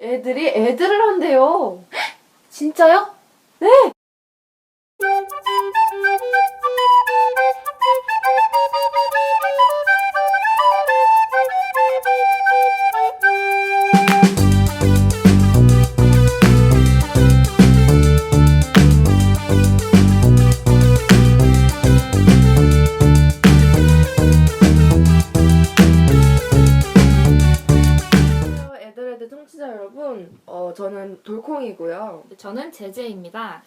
애들이 애들을 한대요. 진짜요? 네. 저는 돌콩이고요. 저는 제제입니다.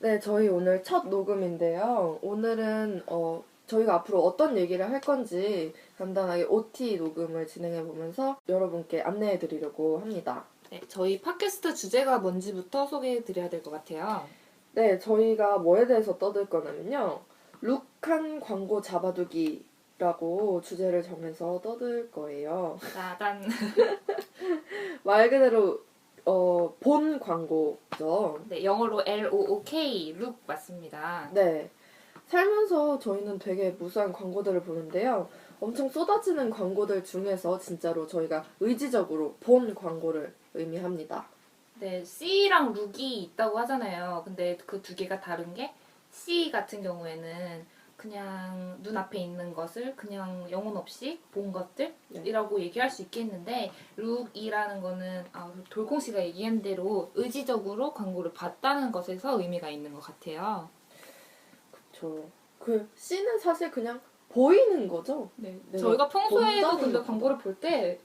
네, 저희 오늘 첫 녹음인데요. 오늘은 어, 저희가 앞으로 어떤 얘기를 할 건지 간단하게 OT 녹음을 진행해 보면서 여러분께 안내해 드리려고 합니다. 네, 저희 팟캐스트 주제가 뭔지부터 소개해-드려야 될 것 같아요. 네, 저희가 뭐에 대해서 떠들 거냐면요. 룩한 광고 잡아두기 라고 주제를 정해서 떠들 거예요. 짜잔. 말 그대로 어, 본 광고죠. 네, 영어로 L-O-O-K, 룩 맞습니다. 네. 살면서 저희는 되게 무수한 광고들을 보는데요. 엄청 쏟아지는 광고들 중에서 진짜로 저희가 의지적으로 본 광고를 의미합니다. 네, C랑 룩이 있다고 하잖아요. 근데 그 두 개가 다른 게 C 같은 경우에는 그냥 눈앞에 있는 것을 그냥 영혼 없이 본 것들이라고 얘기할 수 있겠는데 룩이라는 거는 아, 돌콩 씨가 얘기한 대로 의지적으로 광고를 봤다는 것에서 의미가 있는 것 같아요. 그쵸. 그 C는 사실 그냥 보이는 거죠. 네. 네, 저희가 평소에도 근데. 광고를 볼 때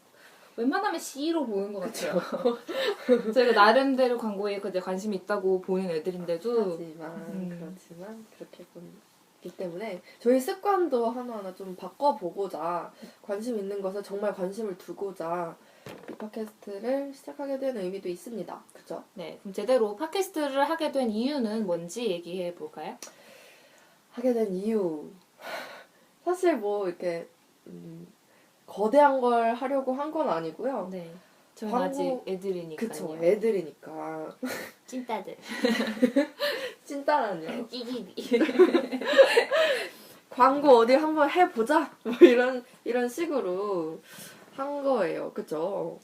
웬만하면 C로 보는 것 같아요. 저희가 나름대로 광고에 관심이 있다고 보는 애들인데도 하지만 음. 그렇지만 그렇게 보 기 때문에 저희 습관도 하나하나 좀 바꿔보고자 관심 있는 것에 정말 관심을 두고자 이 팟캐스트를 시작하게 된 의미도 있습니다. 그죠? 네, 그럼 제대로 팟캐스트를 하게 된 이유는 뭔지 얘기해 볼까요? 하게 된 이유 사실 뭐 이렇게 음, 거대한 걸 하려고 한 건 아니고요. 네. 저는 광고- 아직 애들이니까요. 그쵸 애들이니까 찐따들. 찐따라뇨 끼기기. 광고 어디 한번 해보자 뭐 이런 이런 식으로 한 거예요 그쵸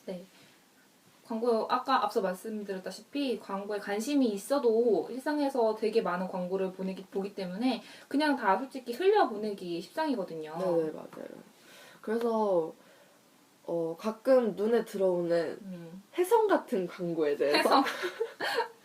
광고 아까 앞서 말씀드렸다시피 광고에 관심이 있어도 일상에서 되게 많은 광고를 보내기 보기 때문에 그냥 다 솔직히 흘려 보내기 십상이거든요. 네 맞아요 그래서 어 가끔 눈에 들어오는 음. 해성 같은 광고에 대해서 해서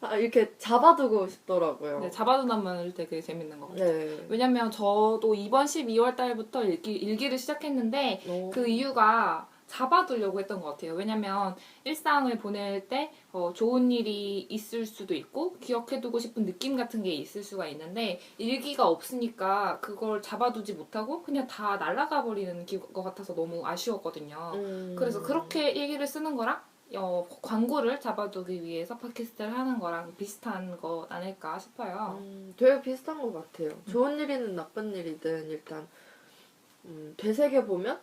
아, 이렇게 잡아두고 싶더라고요 네, 잡아둔다면 되게 재밌는 것 같아요. 네. 왜냐면 저도 이번 12월 달부터 일기, 일기를 시작했는데 어, 그 이유가 잡아두려고 했던 것 같아요. 왜냐면 일상을 보낼 때 어, 좋은 일이 있을 수도 있고 기억해두고 싶은 느낌 같은 게 있을 수가 있는데 일기가 없으니까 그걸 잡아두지 못하고 그냥 다 날아가 버리는 기- 것 같아서 너무 아쉬웠거든요. 음. 그래서 그렇게 일기를 쓰는 거랑 어, 광고를 잡아두기 위해서 팟캐스트를 하는 거랑 비슷한 것 아닐까 싶어요. 음, 되게 비슷한 것 같아요. 좋은 일이든 나쁜 일이든 일단 음, 되새겨 보면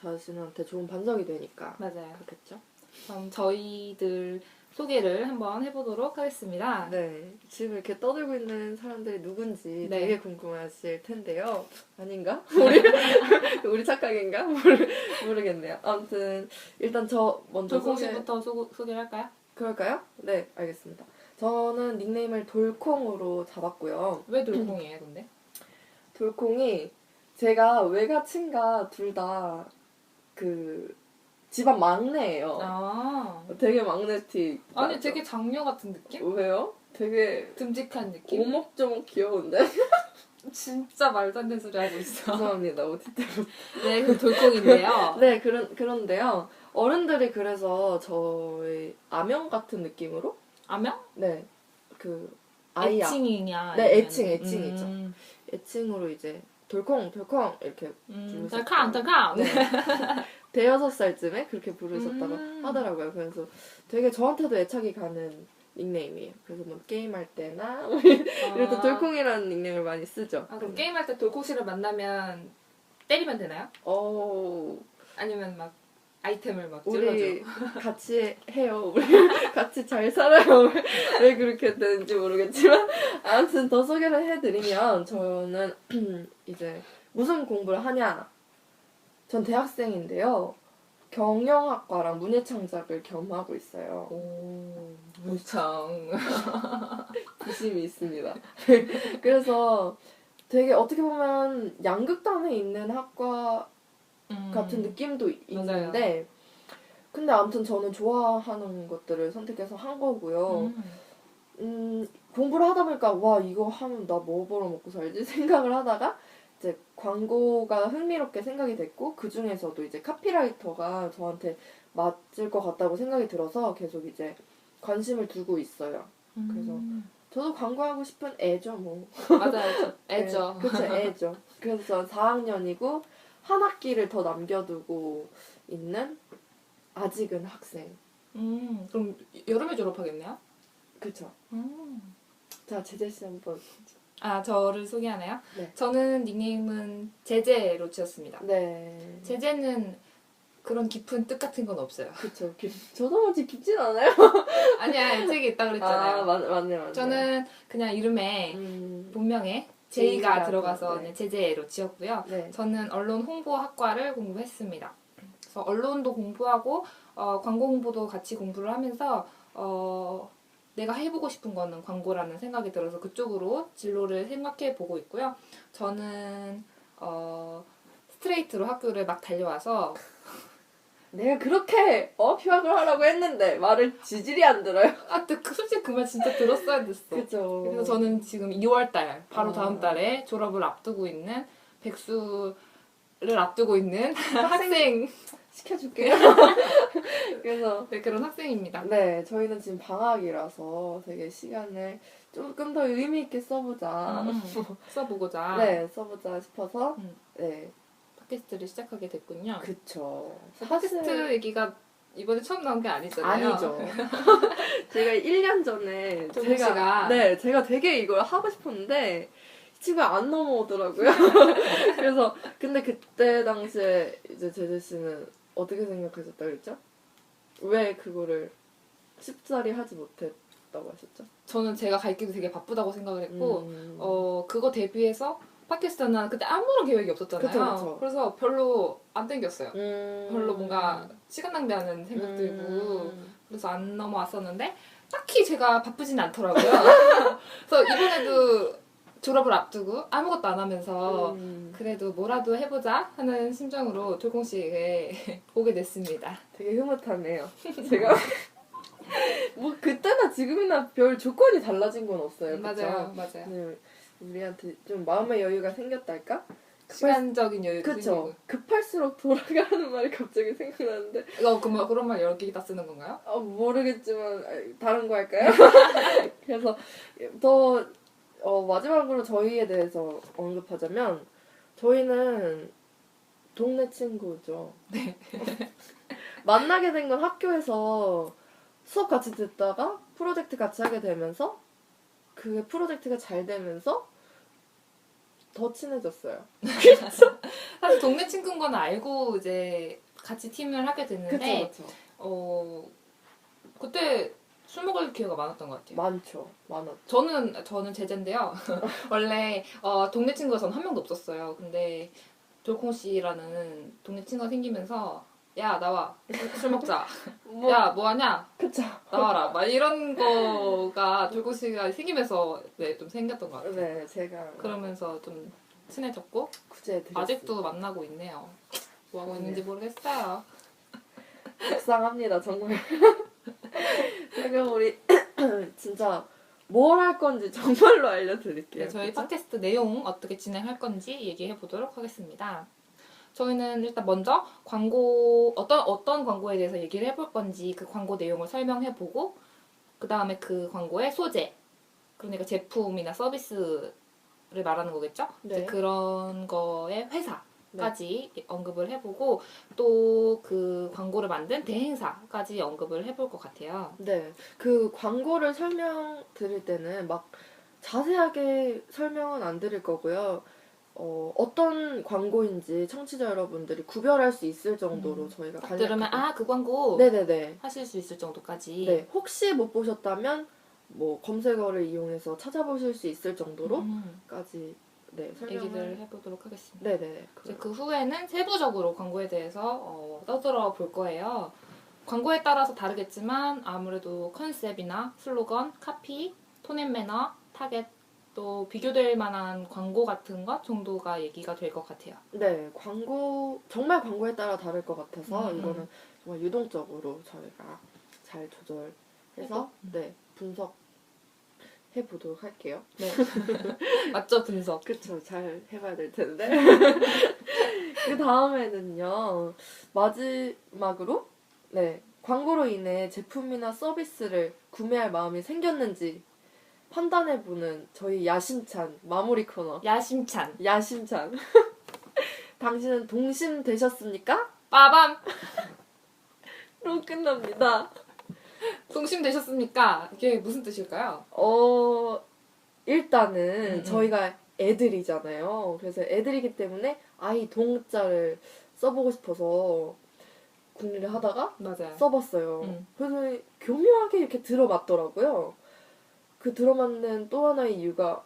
자신한테 좋은 반성이 되니까 맞아요. 그렇겠죠. 그럼 저희들 소개를 한번 해보도록 하겠습니다. 네, 지금 이렇게 떠들고 있는 사람들이 누군지 네. 되게 궁금하실 텐데요. 아닌가? 우리 우리 착각인가? 모르, 모르겠네요. 아무튼 일단 저 먼저 돌콩 소개 씨부터 소, 소개를 할까요? 그럴까요? 네, 알겠습니다. 저는 닉네임을 돌콩으로 잡았고요. 왜 돌콩이에요, 근데? 돌콩이 제가 외가 친가 둘 다 그 집안 막내예요. 아, 되게 막내티. 아니 맞죠? 되게 장녀 같은 느낌? 왜요? 되게 듬직한 느낌? 오목조목 귀여운데? 진짜 말도 안 되는 소리 하고 있어. 죄송합니다. 때문에. 네, 그 돌콩인데요. 네, 그런 그런데요. 어른들이 그래서 저의 아명 같은 느낌으로 아명? 네. 그 아이야. 애칭이냐? 네, 애칭, 애칭이죠. 음, 애칭으로 이제 돌콩, 돌콩 이렇게 음. 덜캉, 덜캉. 네. 대여섯 살쯤에 그렇게 부르셨다고 음. 하더라고요. 그래서 되게 저한테도 애착이 가는 닉네임이에요. 그래서 뭐 게임할 때나 뭐 아, 이럴 때 돌콩이라는 닉네임을 많이 쓰죠. 아, 그럼 게임할 때 돌콩 씨를 만나면 때리면 되나요? 어, 아니면 막 아이템을 막 우리 찔러줘? 같이 해요. 우리 같이 잘 살아요. 왜 그렇게 되는지 모르겠지만 아무튼 더 소개를 해드리면 저는 이제 무슨 공부를 하냐. 전 대학생인데요. 경영학과랑 문예창작을 겸하고 있어요. 오, 물창. 부심이 있습니다. 그래서 되게 어떻게 보면 양극단에 있는 학과 같은 느낌도 있는데 근데 아무튼 저는 좋아하는 것들을 선택해서 한 거고요. 음. 음, 공부를 하다 보니까 와 이거 하면 나 뭐 벌어 먹고 살지 생각을 하다가 이제 광고가 흥미롭게 생각이 됐고 그 중에서도 이제 카피라이터가 저한테 맞을 것 같다고 생각이 들어서 계속 이제 관심을 두고 있어요. 그래서 음. 저도 광고하고 싶은 애죠 뭐. 맞아요. 애죠. 네, 그쵸 애죠. 그래서 저는 4학년이고 한 학기를 더 남겨두고 있는 아직은 학생. 음, 그럼 여름에 졸업하겠네요? 그쵸. 음. 자 제재 씨 한번. 아, 저를 소개하나요? 네. 저는 닉네임은 제제로 지었습니다. 네. 제제는 그런 깊은 뜻 같은 건 없어요. 그쵸. 깊, 저도 아직 깊진 않아요. 아니야, 책에 있다 그랬잖아요. 아, 맞, 맞네, 맞네. 저는 그냥 이름에 음, 본명에 제이가 제이가 들어가서 네. 네, 제제로 지었고요. 네. 저는 언론 홍보학과를 공부했습니다. 그래서 언론도 공부하고 어, 광고 홍보도 같이 공부를 하면서 어, 내가 해보고 싶은 거는 광고라는 생각이 들어서 그쪽으로 진로를 생각해 보고 있고요. 저는 어, 스트레이트로 학교를 막 달려와서 내가 그렇게 어 휴학을 하라고 했는데 말을 지질이 안 들어요. 아, 그, 그- 솔직히 그 말 진짜 들었어야 됐어. 그죠. 그래서 저는 지금 2월달 바로 아. 다음 달에 졸업을 앞두고 있는 백수를 앞두고 있는 학생 시켜줄게요. 그래서 네, 그런 학생입니다. 네 저희는 지금 방학이라서 되게 시간을 조금 더 의미 있게 써보자. 음, 써보고자 네 써보자 싶어서 음. 네 팟캐스트를 시작하게 됐군요. 그쵸. 팟캐스트 얘기가 이번에 처음 나온 게 아니잖아요. 아니죠. 제가 1년 전에 제가 씨가. 네 제가 되게 이걸 하고 싶었는데 이 친구가 안 넘어오더라고요. 그래서 근데 그때 당시에 이제 제재 씨는 어떻게 생각하셨다 그랬죠? 왜 그거를 쉽사리 하지 못했다고 하셨죠? 저는 제가 갈 길이 되게 바쁘다고 생각을 했고 음. 어 그거 대비해서 팟캐스트는 그때 아무런 계획이 없었잖아요. 그쵸, 그쵸. 래서 별로 안 땡겼어요. 음. 별로 뭔가 시간 낭비하는 생각 들고 음. 그래서 안 넘어왔었는데 딱히 제가 바쁘진 않더라고요. 그래서 이번에도 졸업을 앞두고 아무것도 안 하면서 음. 그래도 뭐라도 해보자 하는 심정으로 돌공식에 오게 됐습니다. 되게 흐뭇하네요. 제가 뭐 그때나 지금이나 별 조건이 달라진 건 없어요. 그쵸? 맞아요, 맞아요. 네, 우리한테 좀 마음의 여유가 생겼달까? 시간적인 여유도 그쵸. 생기고. 급할수록 돌아가는 말이 갑자기 생각나는데 어, 그럼 그런 말 여러 개다 쓰는 건가요? 아, 모르겠지만 아, 다른 거 할까요? 그래서 더 어, 마지막으로 저희에 대해서 언급하자면 저희는 동네 친구죠. 네. 만나게 된 건 학교에서 수업 같이 듣다가 프로젝트 같이 하게 되면서 그 프로젝트가 잘 되면서 더 친해졌어요. 사실 동네 친구인 건 알고 이제 같이 팀을 하게 됐는데 그쵸, 그쵸. 어 그때 술 먹을 기회가 많았던 것 같아요. 많죠. 많았죠. 저는 저는 제재인데요. 원래 어, 동네 친구가 전 한 명도 없었어요. 근데 돌콩 씨라는 동네 친구가 생기면서 야 나와 술 먹자. 뭐, 야 뭐하냐 그쵸. 나와라. 막 이런 거가 돌콩 씨가 생기면서 네, 좀 생겼던 것 같아요. 네, 제가 그러면서 좀 친해졌고. 아직도 만나고 있네요. 뭐 하고 있는지 모르겠어요. 속상합니다, 정말. 제가 우리 진짜 뭘 할 건지 정말로 알려드릴게요. 네, 저희 그쵸? 팟캐스트 내용 어떻게 진행할 건지 얘기해 보도록 하겠습니다. 저희는 일단 먼저 광고 어떤 어떤 광고에 대해서 얘기를 해볼 건지 그 광고 내용을 설명해 보고 그 다음에 그 광고의 소재 그러니까 제품이나 서비스를 말하는 거겠죠? 네. 그런 거의 회사 까지 언급을 해보고 또 그 광고를 만든 대행사까지 언급을 해볼 것 같아요. 네, 그 광고를 설명 드릴 때는 막 자세하게 설명은 안 드릴 거고요. 어, 어떤 광고인지 청취자 여러분들이 구별할 수 있을 정도로 음. 저희가 딱 들으면 간략하게 아그 광고 네네네. 하실 수 있을 정도까지 네, 혹시 못 보셨다면 뭐 검색어를 이용해서 찾아보실 수 있을 음. 정도로까지 네, 설명을 얘기를 해보도록 하겠습니다. 네네. 이제 그 후에는 세부적으로 광고에 대해서 어, 떠들어 볼 거예요. 광고에 따라서 다르겠지만 아무래도 컨셉이나 슬로건, 카피, 톤앤 매너, 타겟 또 비교될 만한 광고 같은 것 정도가 얘기가 될 것 같아요. 네, 광고 정말 광고에 따라 다를 것 같아서 음, 음. 이거는 정말 유동적으로 저희가 잘 조절해서 해서? 네 분석 해 보도록 할게요. 네. 맞죠 분석. 그쵸, 잘 해봐야 될 텐데. 그 다음에는요, 마지막으로, 네, 광고로 인해 제품이나 서비스를 구매할 마음이 생겼는지 판단해보는 저희 야심찬 마무리 코너. 야심찬. 야심찬. 당신은 동심 되셨습니까? 빠밤. 로 끝납니다. 동심 되셨습니까? 이게 무슨 뜻일까요? 어, 일단은 음, 음. 저희가 애들이잖아요. 그래서 애들이기 때문에 아이 동자를 써보고 싶어서 궁리를 하다가 맞아요. 써봤어요. 음. 그래서 교묘하게 이렇게 들어맞더라고요. 그 들어맞는 또 하나의 이유가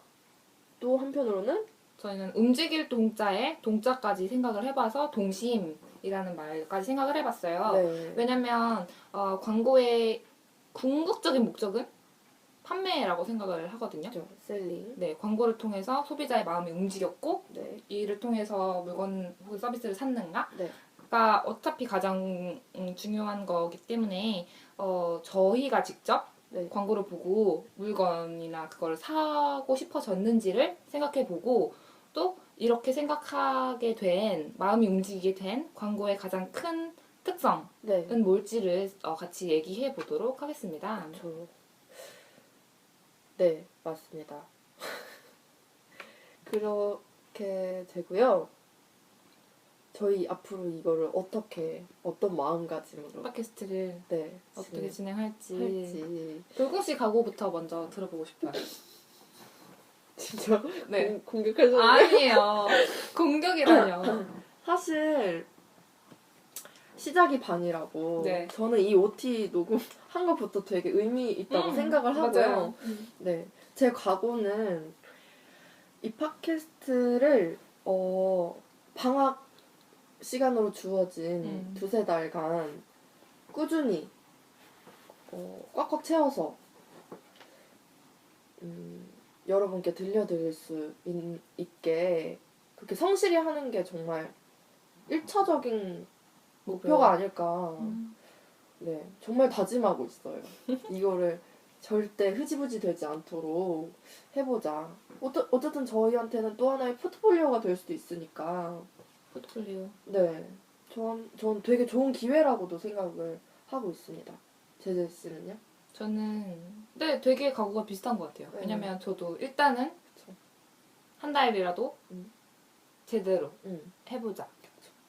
또 한편으로는 저희는 움직일 동자에 동자까지 생각을 해봐서 동심이라는 말까지 생각을 해봤어요. 네. 왜냐면 어, 광고의 궁극적인 목적은 판매라고 생각을 하거든요. 그렇죠. 셀링. 네, 광고를 통해서 소비자의 마음이 움직였고 네. 이를 통해서 물건 혹은 서비스를 샀는가? 네. 가 어차피 가장 음, 중요한 거기 때문에 어, 저희가 직접 네. 광고를 보고 물건이나 그걸 사고 싶어졌는지를 생각해 보고 또 이렇게 생각하게 된 마음이 움직이게 된 광고의 가장 큰 특성은 네. 뭘지를 어, 같이 얘기해 보도록 하겠습니다. 저... 네, 맞습니다. 그렇게 되고요. 저희 앞으로 이거를 어떻게 어떤 마음가짐으로 팟캐스트를 네 어떻게 진행- 진행할지 할지 돌공 씨 각오부터 먼저 들어보고 싶어요. 진짜 네. 공, 공격하셨네. 아니에요. 공격이라뇨. 사실 시작이 반이라고. 네. 저는 이 OT 녹음 한 것부터 되게 의미 있다고 음, 생각을 하고요. 음. 네, 제 각오는 이 팟캐스트를 어 방학 시간으로 주어진 음. 두세 달간 꾸준히 어, 꽉꽉 채워서 음, 여러분께 들려드릴 수 있, 있게 그렇게 성실히 하는 게 정말 1차적인 목표가 아닐까. 음. 네, 정말 다짐하고 있어요. 이거를 절대 흐지부지 되지 않도록 해보자. 어떠, 어쨌든 저희한테는 또 하나의 포트폴리오가 될 수도 있으니까. 포트폴리오. 네, 전, 전 되게 좋은 기회라고도 생각을 하고 있습니다. 제재 씨는요? 저는 네 되게 각오가 비슷한 것 같아요. 네. 왜냐면 저도 일단은 그쵸. 한 달이라도 음. 제대로 응. 해보자.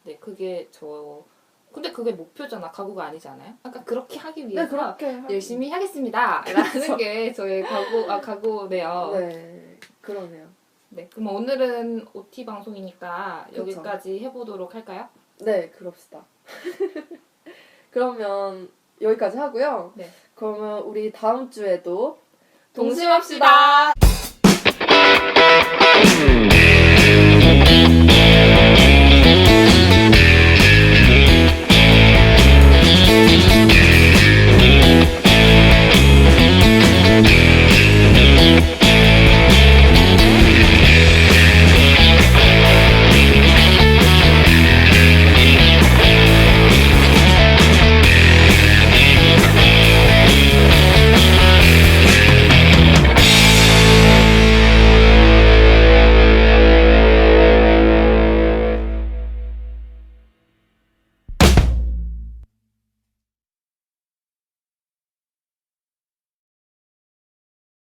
네 그게 저 근데 그게 목표잖아. 각오가 아니잖아요. 아까 그렇게 하기 네, 위해서 그렇게. 하- 열심히 하겠습니다.라는 그쵸. 게 저의 각오 아 각오네요. 네. 네, 그러네요. 그럼 오늘은 OT 방송이니까 그쵸. 여기까지 해보도록 할까요? 네, 그럽시다. 그러면 여기까지 하고요. 네. 그러면 우리 다음 주에도 동심합시다. 동심합시다.